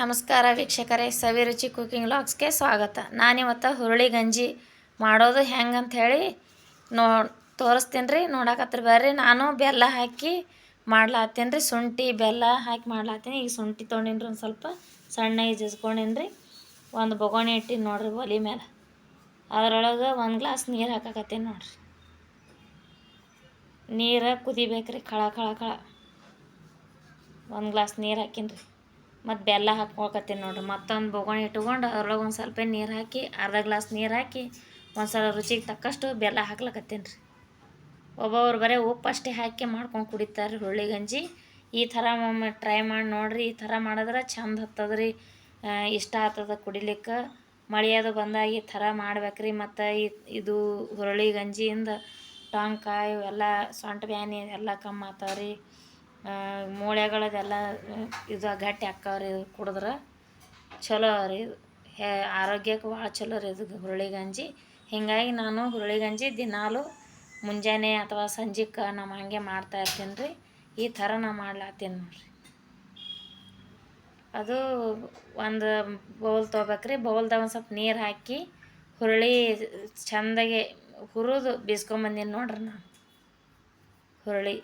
ನಮಸ್ಕಾರ ವೀಕ್ಷಕರೇ, ಸವಿರುಚಿ ಕುಕಿಂಗ್ ಲಾಗ್ಸ್ಗೆ ಸ್ವಾಗತ. ನಾನಿವತ್ತು ಹುರುಳಿ ಗಂಜಿ ಮಾಡೋದು ಹೆಂಗೆ ಹೇಳಿ ನೋ ತೋರಿಸ್ತೀನಿ ರೀ ನೋಡಕತ್ರಿ ಬರ್ರಿ. ನಾನು ಬೆಲ್ಲ ಹಾಕಿ ಮಾಡ್ಲಾತ್ತೀನಿ ರೀ ಶುಂಠಿ ಬೆಲ್ಲ ಹಾಕಿ ಮಾಡ್ಲಾತ್ತೀನಿ. ಈಗ ಶುಂಠಿ ತೊಗೊಂಡಿನಿ ಒಂದು ಸ್ವಲ್ಪ ಸಣ್ಣಗೆ ಜಜ್ಕೊಂಡೀನಿ ರೀ ಒಂದು ಬೊಗೋಣಿ ಇಟ್ಟಿನಿ ನೋಡ್ರಿ ಒಲಿ ಮೇಲೆ ಅದರೊಳಗೆ ಒಂದು ಗ್ಲಾಸ್ ನೀರು ಹಾಕಕತ್ತೀನಿ ನೋಡ್ರಿ. ನೀರು ಕುದಿಬೇಕ್ರಿ ಖಳ ಖಳ ಖಳ ಒಂದು ಗ್ಲಾಸ್ ನೀರು ಹಾಕೀನಿ ರೀ ಮತ್ತು ಬೆಲ್ಲ ಹಾಕ್ಕೊಳಕತ್ತೀನಿ ನೋಡ್ರಿ. ಮತ್ತೊಂದು ಬೊಗಣಿ ಇಟ್ಕೊಂಡು ಅದ್ರೊಳಗೆ ಒಂದು ಸ್ವಲ್ಪ ನೀರು ಹಾಕಿ, ಅರ್ಧ ಗ್ಲಾಸ್ ನೀರು ಹಾಕಿ ಒಂದು ಸಲ ರುಚಿಗೆ ತಕ್ಕಷ್ಟು ಬೆಲ್ಲ ಹಾಕ್ಲಕತ್ತೀನಿ ರೀ. ಒಬ್ಬೊಬ್ರು ಬರೀ ಉಪ್ಪು ಅಷ್ಟೇ ಹಾಕಿ ಮಾಡ್ಕೊಂಡು ಕುಡಿತಾರೆ ರೀ ಹುರುಳಿ ಗಂಜಿ. ಈ ಥರ ಒಮ್ಮೆ ಟ್ರೈ ಮಾಡಿ ನೋಡಿರಿ, ಈ ಥರ ಮಾಡಿದ್ರೆ ಚಂದ ಹತ್ತದ ರೀ. ಇಷ್ಟ ಆಗ್ತದ ಕುಡಿಲಿಕ್ಕೆ. ಮಳೆಯದು ಬಂದಾಗ ಈ ಥರ ಮಾಡ್ಬೇಕ್ರಿ ಮತ್ತು ಇದು ಹುರುಳಿ ಗಂಜಿಯಿಂದ ಟೊಂಕ ಇವೆಲ್ಲ, ಸೊಂಟ ಬ್ಯಾನಿ ಎಲ್ಲ ಕಮ್ಮಿ ಆಗ್ತಾವ ರೀ. ಮೂಳೆಗಳದೆಲ್ಲ ಇದು ಗಟ್ಟಿ ಆಕ್ಕಾವ್ರಿ ರೀ ಕುಡಿದ್ರೆ. ಚಲೋ ರೀ ಹೇ ಆರೋಗ್ಯಕ್ಕೆ ಭಾಳ ಚಲೋ ರೀ ಇದು ಹುರುಳಿ ಗಂಜಿ. ಹೀಗಾಗಿ ನಾನು ಹುರುಳಿ ಗಂಜಿ ದಿನಾಲು ಮುಂಜಾನೆ ಅಥವಾ ಸಂಜೆಗೆ ನಮ್ಮ ಹಾಗೆ ಮಾಡ್ತಾ ಇರ್ತೀನಿ ರೀ. ಈ ಥರ ನಾ ಮಾಡ್ಲಾತ್ತೀನಿ ನೋಡಿರಿ. ಅದು ಒಂದು ಬೌಲ್ ತೊಗೋಬೇಕ್ರಿ ಬೌಲ್ದಾಗ ಒಂದು ಸ್ವಲ್ಪ ನೀರು ಹಾಕಿ ಹುರುಳಿ ಚೆಂದಾಗೆ ಹುರಿದು ಬೀಸ್ಕೊಂಬಂದೀನಿ ನೋಡ್ರಿ ನಾನು. ಹುರುಳಿ.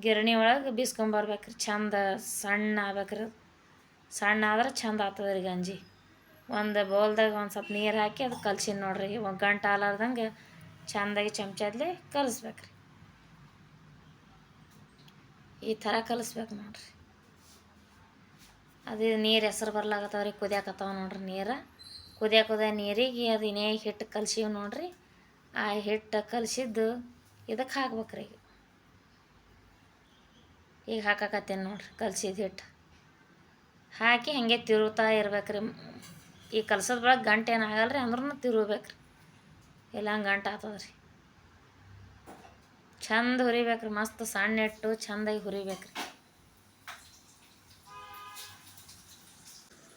ಗಿರಣಿ ಒಳಗೆ ಬೀಸ್ಕೊಂಬರ್ಬೇಕ್ರಿ, ಚಂದ ಸಣ್ಣ ಆಗ್ಬೇಕ್ರಿ. ಸಣ್ಣ ಆದ್ರೆ ಚಂದ ಆಗ್ತದೆ ಗಂಜಿ. ಒಂದು ಬೌಲ್ದಾಗ ಒಂದು ಸ್ವಲ್ಪ ನೀರು ಹಾಕಿ ಅದು ಕಲ್ಸಿನಿ ನೋಡ್ರಿ. ಒಂದು ಗಂಟೆ ಆಲಾರ್ದಂಗೆ ಚಂದಾಗಿ ಚಮಚದ್ಲಿ ಕಲಿಸ್ಬೇಕ್ರಿ. ಈ ಥರ ಕಲಿಸ್ಬೇಕು ನೋಡ್ರಿ. ಅದು ನೀರು ಹೆಸರು ಬರ್ಲಾಗತ್ತವ ರೀ ಕುದಿಯಾಕತ್ತವ ನೋಡ್ರಿ ನೀರು. ಕುದಿಯ ಕುದಿಯ ನೀರಿಗೆ ಅದು ಇನ್ನೇ ಹಿಟ್ಟು ಕಲ್ಸಿವಿ ನೋಡ್ರಿ. ಆ ಹಿಟ್ಟು ಕಲಸಿದ್ದು ಇದಕ್ಕೆ ಹಾಕ್ಬೇಕ್ರಿ ಈಗ. ಈಗ ಹಾಕಾಕತ್ತೀನಿ ನೋಡ್ರಿ, ಕಲ್ಸಿದ ಹಿಟ್ಟು. ಹಾಕಿ ಹಾಗೆ ತಿರುಗ್ತಾ ಇರ್ಬೇಕ್ರಿ. ಈ ಕಲ್ಸದ ಬಳಗೆ ಗಂಟೆ ಏನಾಗಲ್ಲ ರೀ ಅಂದ್ರೂ ತಿರುಗ್ಬೇಕ್ರಿ. ಇಲ್ಲ ಹಂಗೆ ಗಂಟೆ ರೀ ಚಂದ ಹುರಿಬೇಕ್ರಿ, ಮಸ್ತ್ ಸಣ್ಣ ಇಟ್ಟು ಚಂದಾಗಿ ಹುರಿಬೇಕ್ರಿ.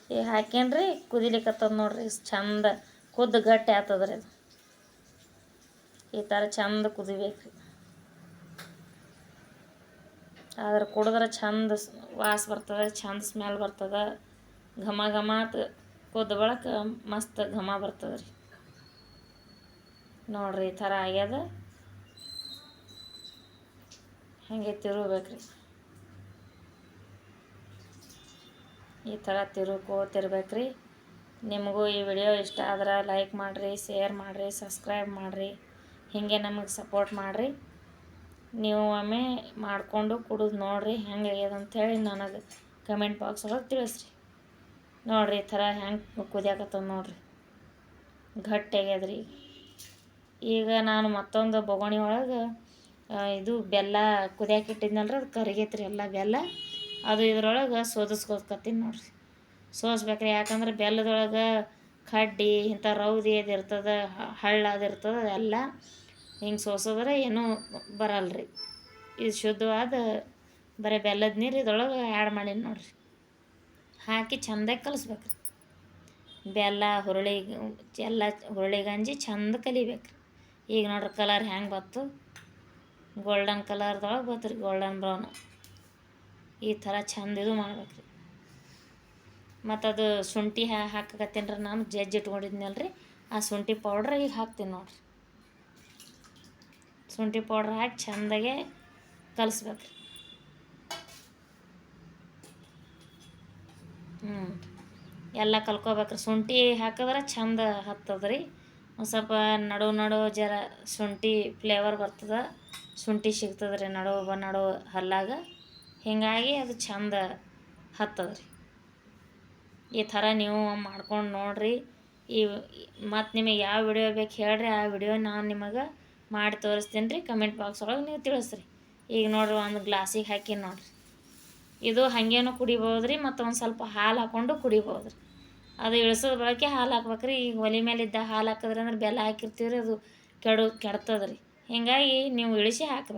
ಈಗ ಹಾಕೇನ್ರಿ ಕುದಿಲಿಕ್ಕತ್ತದ ನೋಡ್ರಿ, ಚಂದ ಕುದ್ದು ಗಟ್ಟಿ ಆಗ್ತದ್ರಿ ಅದು. ಈ ಥರ ಚಂದ ಕುದಿಬೇಕ್ರಿ. ಆದ್ರೆ ಕುಡಿದ್ರೆ ಚಂದ ವಾಸ ಬರ್ತದೆ ಚಂದ ಸ್ಮೆಲ್ ಬರ್ತದೆ. ಘಮ ಘಮ ಕುದ್ದ ಬಳಕ ಮಸ್ತ್ ಘಮ ಬರ್ತದೆ ರೀ ನೋಡ್ರಿ ಈ ಥರ ಆಗ್ಯದ. ಹಾಗೆ ತಿರುಗ್ಬೇಕ್ರಿ. ಈ ಥರ ತಿರುಗ್ಕೋತಿರ್ಬೇಕ್ರಿ. ನಿಮಗೂ ಈ ವಿಡಿಯೋ ಇಷ್ಟ ಆದ್ರೆ ಲೈಕ್ ಮಾಡಿರಿ, ಶೇರ್ ಮಾಡಿರಿ, ಸಬ್ಸ್ಕ್ರೈಬ್ ಮಾಡಿರಿ. ಹೀಗೆ ನಮಗೆ ಸಪೋರ್ಟ್ ಮಾಡಿರಿ. ನೀವು ಒಮ್ಮೆ ಮಾಡಿಕೊಂಡು ಕುಡಿದು ನೋಡಿರಿ ಹೆಂಗೆ ಆಗ್ಯದ ಅಂಥೇಳಿ ನನಗೆ ಕಮೆಂಟ್ ಬಾಕ್ಸ್ ಒಳಗೆ ತಿಳಿಸ್ರಿ. ನೋಡಿರಿ ಈ ಥರ ಹೆಂಗೆ ಕುದಿಯಾಕತ್ತದ ನೋಡಿರಿ. ಗಟ್ಟಿ ಆಗ್ಯದ್ರಿ. ಈಗ ನಾನು ಮತ್ತೊಂದು ಬೊಗಣಿ ಒಳಗೆ ಇದು ಬೆಲ್ಲ ಕುದಿಯಾಕೆ ಇಟ್ಟಿದ್ನಲ್ರಿ, ಅದು ಕರಿಗೈತ್ರಿ ಎಲ್ಲ ಬೆಲ್ಲ. ಅದು ಇದ್ರೊಳಗೆ ಸೋದಿಸ್ಕೋಕತ್ತೀನಿ ನೋಡಿರಿ. ಸೋಸ್ಬೇಕ್ರಿ, ಯಾಕಂದ್ರೆ ಬೆಲ್ಲದೊಳಗೆ ಕಡ್ಡಿ ಇಂಥ ರೌದಿ ಅದು ಇರ್ತದೆ, ಹಳ್ಳ ಅದು ಇರ್ತದೆ ಅದೆಲ್ಲ ಹಿಂಗೆ ಸೋಸಿದ್ರೆ ಏನೂ ಬರಲ್ರಿ. ಇದು ಶುದ್ಧವಾದ ಬರೀ ಬೆಲ್ಲದ ನೀರು ಇದ್ರೊಳಗೆ ಆ್ಯಡ್ ಮಾಡೀನಿ ನೋಡಿರಿ. ಹಾಕಿ ಚೆಂದಾಗಿ ಕಲಿಸ್ಬೇಕು ಬೆಲ್ಲ, ಹುರುಳಿ, ಎಲ್ಲ ಹುರುಳಿ ಗಂಜಿ ಚಂದ ಕಲಿಬೇಕು ಈಗ ನೋಡ್ರಿ ಕಲರ್ ಹೆಂಗೆ ಬತ್ತು? ಗೋಲ್ಡನ್ ಕಲರ್ದೊಳಗೆ ಬತ್ತು ರೀ ಗೋಲ್ಡನ್ ಬ್ರೌನ್ ಈ ಥರ ಚೆಂದ ಇದು ಮಾಡ್ಬೇಕು ರೀ ಮತ್ತು ಅದು ಶುಂಠಿ ಹಾಕಕತ್ತೀನಿ ರೀ ನಾನು, ಜಜ್ಜಿ ಇಟ್ಕೊಂಡಿದ್ನಲ್ಲ ರೀ ಆ ಶುಂಠಿ ಪೌಡ್ರ್ ಈಗ ಹಾಕ್ತೀನಿ ನೋಡಿರಿ. ಶುಂಠಿ ಪೌಡ್ರ್ ಹಾಕಿ ಚೆಂದಾಗೆ ಕಲಿಸ್ಬೇಕು. ಹ್ಞೂ ಎಲ್ಲ ಕಲ್ಕೋಬೇಕ್ರಿ. ಶುಂಠಿ ಹಾಕಿದ್ರೆ ಚಂದ ಹತ್ತದ ರೀ ಒಂದು ಸ್ವಲ್ಪ ನಡು ನಡು ಜರ ಶುಂಠಿ ಫ್ಲೇವರ್ ಬರ್ತದೆ, ಶುಂಠಿ ಸಿಗ್ತದೆ ರೀ ನಡು ನಡು ಹಲ್ಲಾಗ. ಹೀಗಾಗಿ ಅದು ಚಂದ ಹತ್ತದ್ರಿ. ಈ ಥರ ನೀವು ಮಾಡ್ಕೊಂಡು ನೋಡಿರಿ. ಈ ಮತ್ತು ನಿಮಗೆ ಯಾವ ವಿಡಿಯೋ ಬೇಕು ಹೇಳ್ರಿ, ಆ ವಿಡಿಯೋ ನಾನು ನಿಮಗೆ ಮಾಡಿ ತೋರಿಸ್ತೀನಿ ರೀ ಕಮೆಂಟ್ ಬಾಕ್ಸ್ ಒಳಗೆ ನೀವು ತಿಳಿಸ್ರಿ. ಈಗ ನೋಡ್ರಿ ಒಂದು ಗ್ಲಾಸಿಗೆ ಹಾಕಿ ನೋಡ್ರಿ. ಇದು ಹಾಗೇನು ಕುಡಿಬೋದು ರೀ ಮತ್ತು ಒಂದು ಸ್ವಲ್ಪ ಹಾಲು ಹಾಕ್ಕೊಂಡು ಕುಡಿಬೋದು ರೀ ಅದು ಇಳಿಸೋದು ಬಳಕೆ ಹಾಲು ಹಾಕ್ಬೇಕ್ರಿ. ಈಗ ಒಲೆ ಮೇಲಿದ್ದ ಹಾಲು ಹಾಕಿದ್ರೆ ಅಂದ್ರೆ ಬೆಲ್ಲ ಹಾಕಿರ್ತೀವಿ ರೀ ಅದು ಕೆಡು ಕೆಡ್ತದೆ ರೀ ಹೀಗಾಗಿ ನೀವು ಇಳಿಸಿ ಹಾಕ್ಬೇಕು